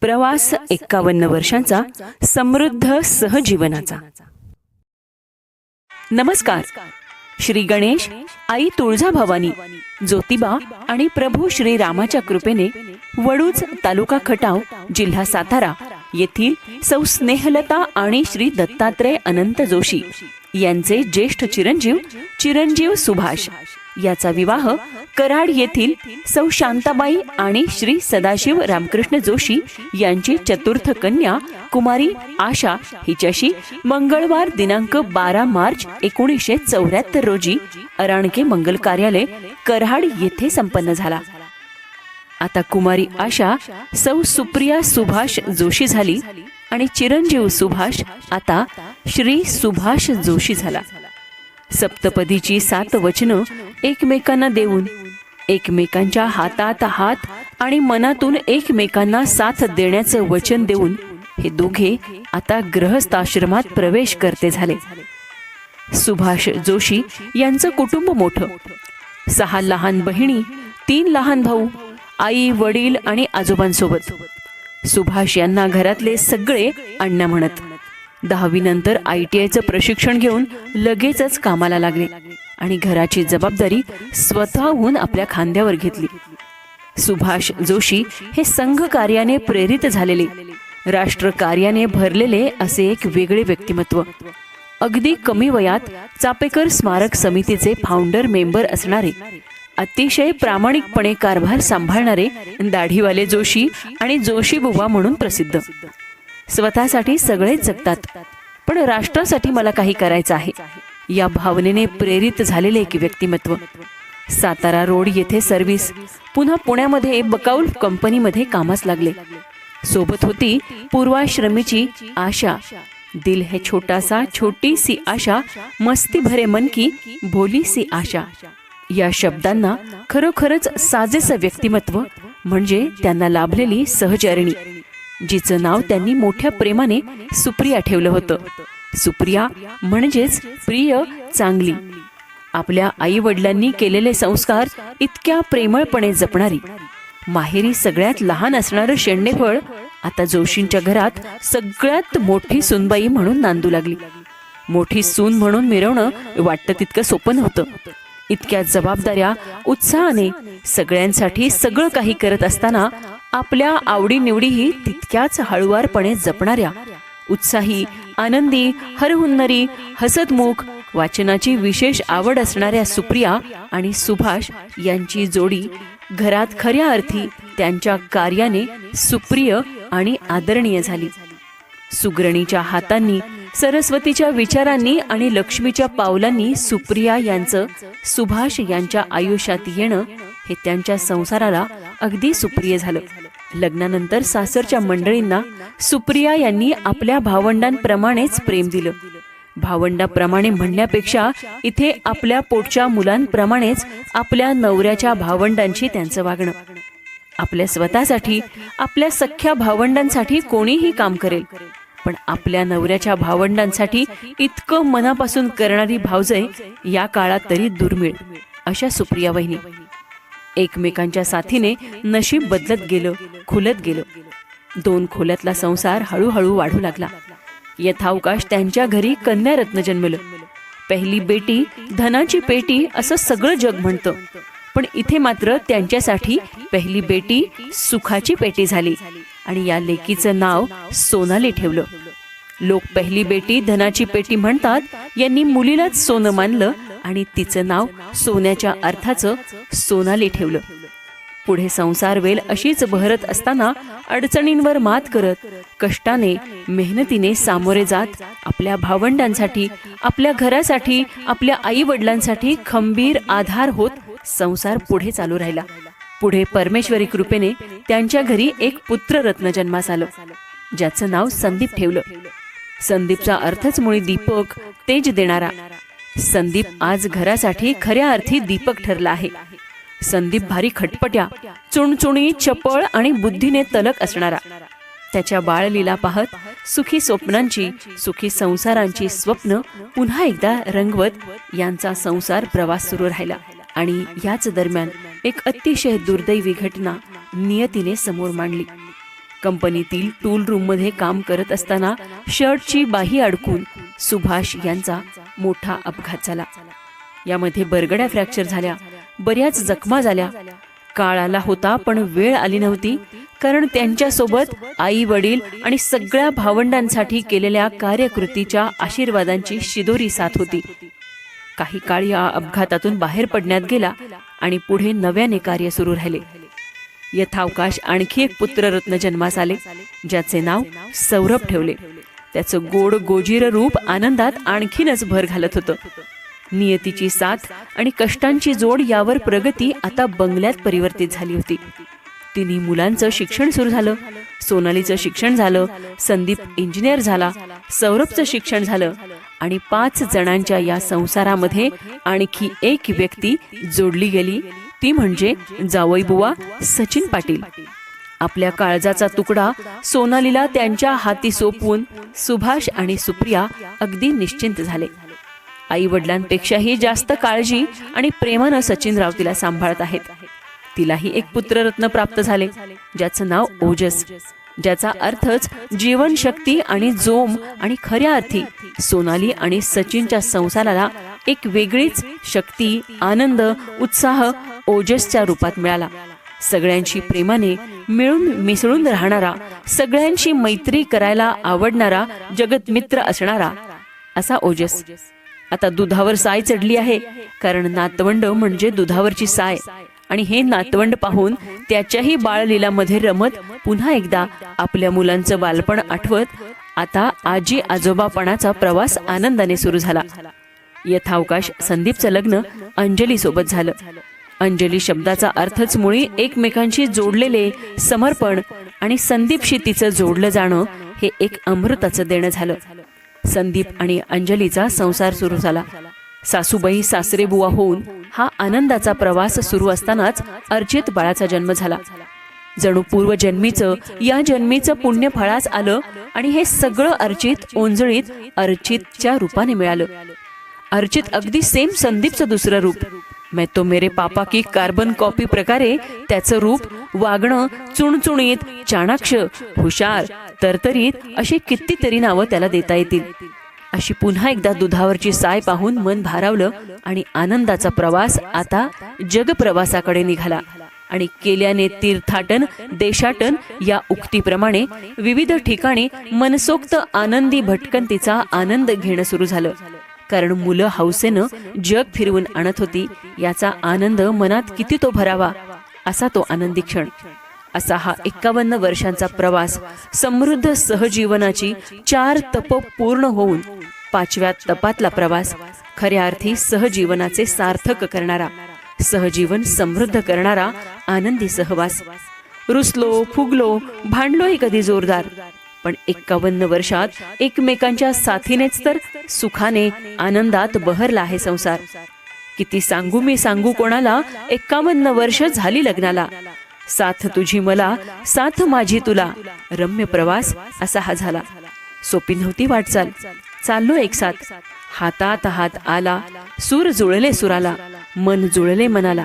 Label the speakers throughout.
Speaker 1: प्रवास एक्कावन्न वर्षांचा समृद्ध सहजीवनाचा. नमस्कार. श्री गणेश आई तुळजा भवानी ज्योतिबा आणि प्रभू श्री रामाच्या कृपेने वडूज तालुका खटाव जिल्हा सातारा येथील सौ स्नेहलता आणि श्री दत्तात्रय अनंत जोशी यांचे ज्येष्ठ चिरंजीव चिरंजीव सुभाष. याचा विवाह कराड येथील सौ शांताबाई आणि श्री सदाशिव रामकृष्ण जोशी यांची चतुर्थ कन्या कुमारी आशा हिच्याशी मंगळवार दिनांक बारा मार्च एकोणीसशे चौऱ्याहत्तर रोजी अराणके मंगल कार्यालय कराड येथे संपन्न झाला. आता कुमारी आशा सौ सुप्रिया सुभाष जोशी झाली आणि चिरंजीव सुभाष आता श्री सुभाष जोशी झाला. सप्तपदीची सात वचनं एकमेकांना देऊन एकमेकांच्या हातात हात आणि मनातून एकमेकांना साथ देण्याचं वचन देऊन हे दोघे आता ग्रहस्थाश्रमात प्रवेश करते झाले. सुभाष जोशी यांचं कुटुंब मोठं. सहा लहान बहिणी तीन लहान भाऊ आई वडील आणि आजोबांसोबत. सुभाष यांना घरातले सगळे अण्णा म्हणत. दहावी नंतर आय टी आयचं प्रशिक्षण घेऊन लगेचच कामाला लागले आणि घराची जबाबदारी स्वतःहून आपल्या खांद्यावर घेतली. सुभाष जोशी हे संघ कार्याने प्रेरित झालेले राष्ट्र कार्याने भरलेले असे एक वेगळे व्यक्तिमत्व. अगदी कमी वयात चापेकर स्मारक समितीचे फाउंडर मेंबर असणारे अतिशय प्रामाणिकपणे कारभार सांभाळणारे दाढीवाले जोशी आणि जोशी बुवा म्हणून प्रसिद्ध. स्वतःसाठी सगळेच जगतात पण राष्ट्रासाठी मला काही करायचं आहे. या भावनेने प्रेरित झालेले एक व्यक्तिमत्व. सातारा रोड येथे सर्व्हिस पुन्हा पुण्यामध्ये बकाऊल कंपनीमध्ये कामास लागले. सोबत होती पूर्वाश्रमीची आशा. दिल है छोटा सा छोटी सी आशा मस्ती भरे मन की भोली सी आशा. या शब्दांना खरोखरच साजेसं व्यक्तिमत्व म्हणजे त्यांना लाभलेली सहचारिणी जिचं नाव त्यांनी मोठ्या प्रेमाने सुप्रिया ठेवलं होतं. सुप्रिया म्हणजेच प्रिय चांगली. आपल्या आई वडिलांनी केलेले संस्कार इतक्या प्रेमळपणे जपणारी. माहेरी सगळ्यात लहान असणारं शेंडेफळ आता जोशींच्या घरात सगळ्यात मोठी सुनबाई म्हणून नांदू लागली. मोठी सून म्हणून मिरवणं वाटतं तितकं सोपं नव्हतं. इतक्या जबाबदाऱ्या उत्साहाने सगळ्यांसाठी सगळं काही करत असताना आपल्या आवडीनिवडीही तितक्याच हळुवारपणे जपणाऱ्या उत्साही आनंदी हरहुन्नरी हसतमुख वाचनाची विशेष आवड असणाऱ्या सुप्रिया आणि सुभाष यांची जोडी घरात खऱ्या अर्थी त्यांच्या कार्याने सुप्रिय आणि आदरणीय झाली. सुग्रणीच्या हातांनी सरस्वतीच्या विचारांनी आणि लक्ष्मीच्या पावलांनी सुप्रिया यांचं सुभाष यांच्या आयुष्यात येणं हे त्यांच्या संसाराला अगदी सुप्रिय झालं. लग्नानंतर सासरच्या मंडळींना सुप्रिया यांनी आपल्या भावंडांप्रमाणेच प्रेम दिलं. भावंडाप्रमाणे म्हणण्यापेक्षा इथे आपल्या पोटच्या मुलांप्रमाणेच आपल्या नवऱ्याच्या भावंडांशी त्यांचं वागणं. आपल्या स्वतःसाठी आपल्या सख्या भावंडांसाठी कोणीही काम करेल. पण आपल्या नवऱ्याच्या भावंडांसाठी इतकं मनापासून करणारी भावजय या काळात तरी दुर्मिळ अशा सुप्रिया वहिनी. एकमेकांच्या साथीने नशीब बदलत गेलं खुलत गेलं. दोन खोल्यातला संसार हळूहळू वाढू लागला. यथावकाश त्यांच्या घरी कन्यारत्न जन्मलं. पहिली बेटी धनाची पेटी असं सगळं जग म्हणतं. पण इथे मात्र त्यांच्यासाठी पहिली बेटी सुखाची पेटी झाली. आणि या लेकीचं नाव सोनाली ठेवलं. लोक पहिली बेटी धनाची पेटी म्हणतात यांनी मुलीलाच सोनं मानलं आणि तिचं नाव सोन्याच्या अर्थाचं सोनाली ठेवलं. पुढे संसार वेल अशीच बहरत असताना अडचणींवर मात करत कष्टाने मेहनतीने सामोरे जात आपल्या भावंडांसाठी आपल्या घरासाठी आपल्या आई वडिलांसाठी खंबीर आधार होत संसार पुढे चालू राहिला. पुढे परमेश्वरी कृपेने त्यांच्या घरी एक पुत्र रत्न जन्मास आलं. ज्याचं नाव संदीप ठेवलं. संदीपचा अर्थच मुळी दीपक तेज देणारा. संदीप आज घरासाठी खऱ्या अर्थी दीपक ठरला आहे. संदीप भारी खटपट्या चुणचुणी चपळ आणि बुद्धीने तलक असणारा. त्याच्या बाळलीला पाहत सुखी स्वप्नांची सुखी संसारांची स्वप्न पुन्हा एकदा रंगवत यांचा संसार प्रवास सुरू राहिला आणि याच दरम्यान एक अतिशय दुर्दैवी घटना नियतीने समोर मांडली. कंपनीतील टूल रूममध्ये काम करत असताना शर्टची बाही अडकून सुभाष यांचा मोठा अपघात झाला. यामध्ये बरगड्या फ्रॅक्चर झाल्या. बऱ्याच जखमा झाल्या. काळ आला होता पण वेळ आली नव्हती कारण त्यांच्यासोबत आई वडील आणि सगळ्या भावंडांसाठी केलेल्या कार्यकृतीच्या आशीर्वादांची शिदोरी साथ होती. काही काळ या अपघातातून बाहेर पडण्यात गेला आणि पुढे नव्याने कार्य सुरू राहिले. यथावकाश आणखी एक पुत्ररत्न जन्मास आले ज्याचे नाव सौरभ ठेवले. त्याचं गोड गोजीर रूप आनंदात आणखीनच भर घालत होतं. नियतीची साथ आणि कष्टांची जोड यावर प्रगती आता बंगल्यात परिवर्तित झाली होती. तिन्ही मुलांचं शिक्षण सुरू झालं. सोनालीचं शिक्षण झालं. संदीप इंजिनियर झाला. सौरभचं शिक्षण झालं. आणि पाच जणांच्या या संसारामध्ये आणखी एक व्यक्ती जोडली गेली ती म्हणजे जावई बुवा सचिन पाटील. आपल्या काळजाचा तुकडा सोनालीला त्यांच्या हाती सोपवून सुभाष आणि सुप्रिया अगदी निश्चिंत झाले. आई वडिलांपेक्षाही जास्त काळजी आणि प्रेमानं सचिनराव तिला सांभाळत आहेत. तिलाही एक पुत्ररत्न प्राप्त झाले ज्याचं नाव ओजस. ज्याचा अर्थच जीवनशक्ती आणि जोम आणि खऱ्या अर्थी सोनाली आणि सचिनच्या संसाराला एक वेगळीच शक्ती आनंद उत्साह ओजसच्या रूपात मिळाला. सगळ्यांशी प्रेमाने मिळून मिसळून राहणारा सगळ्यांशी मैत्री करायला आवडणारा जगतमित्र असणारा असा ओजस. आता दुधावर साय चढली आहे कारण नातवंड म्हणजे दुधावरची साय. आणि हे नातवंड पाहून त्याच्याही बाळलीलामध्ये रमत पुन्हा एकदा आपल्या मुलांचं बालपण आठवत आता आजी आजोबापणाचा प्रवास आनंदाने सुरू झाला. यथावकाश संदीपचं लग्न अंजली सोबत झालं. अंजली शब्दाचा अर्थच मुळी एकमेकांशी जोडलेले समर्पण आणि संदीपशी तिचं जोडलं जाणं हे एक अमृताचं देणं झालं. संदीप आणि अंजलीचा संसार सुरू झाला. सासूबाई सासरे बुवा होऊन हा आनंदाचा प्रवास सुरू असतानाच अर्चित बाळाचा जन्म झाला. जणू पूर्वजन्मीचं या जन्मीचं पुण्य फळास आलं आणि हे सगळं अर्चित ओंजळीत अर्चितच्या रूपाने मिळालं. अर्चित अगदी सेम संदीपचं दुसरं रूप. मैं तो मेरे पापा की कार्बन कॉपी प्रकारे त्याचं रूप वागणं चुणचुणीत चाणाक्ष हुशार तरतरीत अशी कितीतरी नावं त्याला देता येतील. अशी पुन्हा एकदा दुधावरची साय पाहून मन भारावलं आणि आनंदाचा प्रवास आता जगप्रवासाकडे निघाला. आणि केल्याने तीर्थाटन देशाटन या उक्तीप्रमाणे विविध ठिकाणी मनसोक्त आनंदी भटकंतीचा आनंद घेणं सुरू झालं. कारण मुलं हौसेनं जग फिरवून आणत होती याचा आनंद मनात किती तो भरावा असा तो आनंदी क्षण. असा हा एक्कावन्न वर्षांचा प्रवास समृद्ध सहजीवनाची चार तप पूर्ण होऊन पाचव्या तपातला प्रवास खऱ्या अर्थी सहजीवनाचे सार्थक करणारा सहजीवन समृद्ध करणारा आनंदी सहवास. रुसलो फुगलो भांडलोही कधी जोरदार पण एक्कावन्न वर्षात एकमेकांच्या साथीनेच तर सुखाने आनंदात बहरला आहे संसार. किती सांगू मी सांगू कोणाला? एक्कावन्न वर्ष झाली लग्नाला. साथ तुझी मला साथ माझी तुला. रम्य प्रवास असा हा झाला. सोपी नव्हती वाटचाल. चाललो एक साथ. हातात हात आला. सूर जुळले सुराला. मन जुळले मनाला.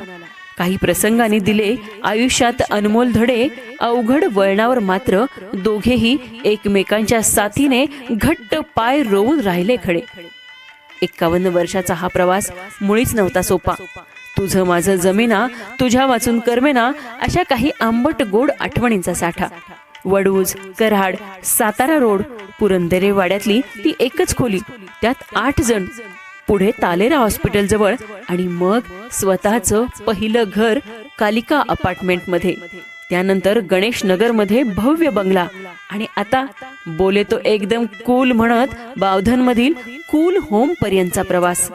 Speaker 1: काही प्रसंगाने दिले आयुष्यात अनमोल धडे अवघड वळणावर मात्र दोघेही एकमेकांच्या साथीने घट्ट पाय रोवून राहिले खडे. एक्कावन्न वर्षाचा हा प्रवास मुळीच नव्हता सोपा. तुझं माझं जमेना तुझ्या वाचून करमेना अशा काही आंबट गोड आठवणींचा साठा. वडूज कराड सातारा रोड पुरंदरे वाड्यातली ती एकच खोली. त्यात आठ जण. पुढे तालेरा हॉस्पिटलजवळ आणि मग स्वतःचं पहिलं घर कालिका अपार्टमेंटमध्ये त्यानंतर गणेश नगरमध्ये भव्य बंगला. आणि आता बोले तो एकदम कूल म्हणत बावधन मधील कूल होम पर्यंतचा प्रवास.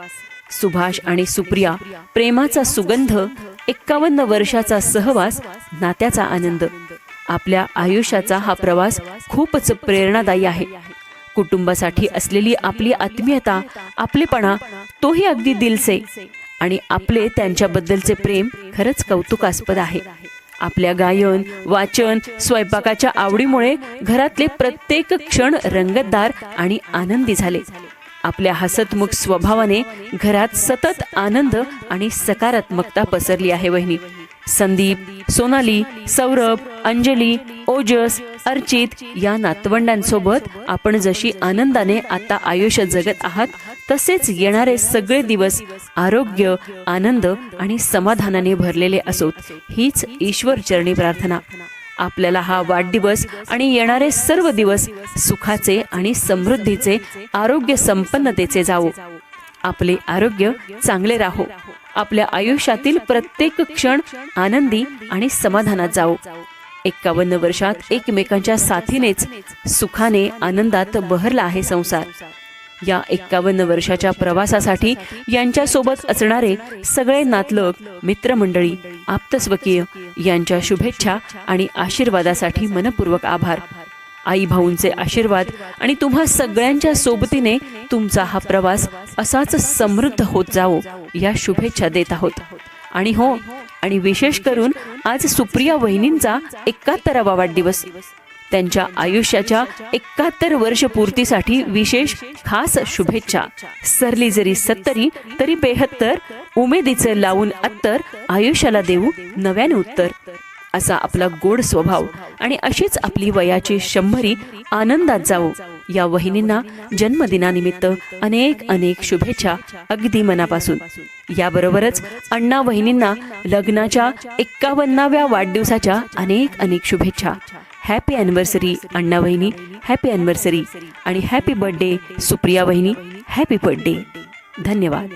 Speaker 1: सुभाष आणि सुप्रिया प्रेमाचा सुगंध एक्कावन्न वर्षाचा सहवास नात्याचा आनंद. आपल्या आयुष्याचा हा प्रवास खूपच प्रेरणादायी आहे. कुटुंबासाठी असलेली आपली आत्मीयता आपलेपणा तोही अगदी दिलसे. आणि आपले त्यांच्याबद्दलचे प्रेम खरंच कौतुकास्पद आहे. आपल्या गायन वाचन स्वयंपाकाच्या आवडीमुळे घरातले प्रत्येक क्षण रंगतदार आणि आनंदी झाले. आपल्या हसतमुख स्वभावाने घरात सतत आनंद आणि सकारात्मकता पसरली आहे वहिनी. संदीप सोनाली सौरभ अंजली ओजस अर्चित या नातवंडांसोबत आपण जशी आनंदाने आता आयुष्य जगत आहात तसेच येणारे सगळे दिवस आरोग्य आनंद आणि समाधानाने भरलेले असोत. हीच ईश्वर चरणी प्रार्थना. आपल्याला हा वाढदिवस आणि येणारे सर्व दिवस सुखाचे आणि समृद्धीचे आरोग्य संपन्नतेचे जावो. आपले आरोग्य चांगले राहो. आपल्या आयुष्यातील प्रत्येक क्षण आनंदी आणि समाधानात जावो. एक्कावन्न वर्षात एकमेकांच्या साथीनेच सुखाने आनंदात बहरला आहे संसार. या एक्कावन्न वर्षाच्या प्रवासासाठी यांच्यासोबत असणारे सगळे नातलग मित्रमंडळी आप्तस्वकीय यांच्या शुभेच्छा आणि आशीर्वादासाठी मनपूर्वक आभार. आई भाऊंचे आशीर्वाद आणि तुम्हा सगळ्यांच्या सोबतीने तुमचा हा प्रवास असाच समृद्ध होत जावो या शुभेच्छा देत आहोत. आणि हो आणि विशेष करून आज सुप्रिया वहिनींचा एकाहत्तरावा वाढदिवस. त्यांच्या आयुष्याच्या एकाहत्तर वर्ष पूर्तीसाठी विशेष खास शुभेच्छा. सरली जरी सत्तरी तरी बेहत्तर. उमेदीचे लावून अत्तर. आयुष्याला देऊ नव्याने उत्तर. असा आपला गोड स्वभाव आणि अशीच आपली वयाची शंभरी आनंदात जावो या वहिनींना जन्मदिनानिमित्त अनेक अनेक शुभेच्छा अगदी मनापासून. याबरोबरच अण्णा वहिनींना लग्नाच्या एक्कावन्नाव्या वाढदिवसाच्या अनेक अनेक शुभेच्छा. हॅपी अॅनिव्हर्सरी अण्णा वहिनी. हॅपी अॅनिव्हर्सरी आणि हॅपी बर्थडे सुप्रिया वहिनी. हॅपी बर्थडे धन्यवाद.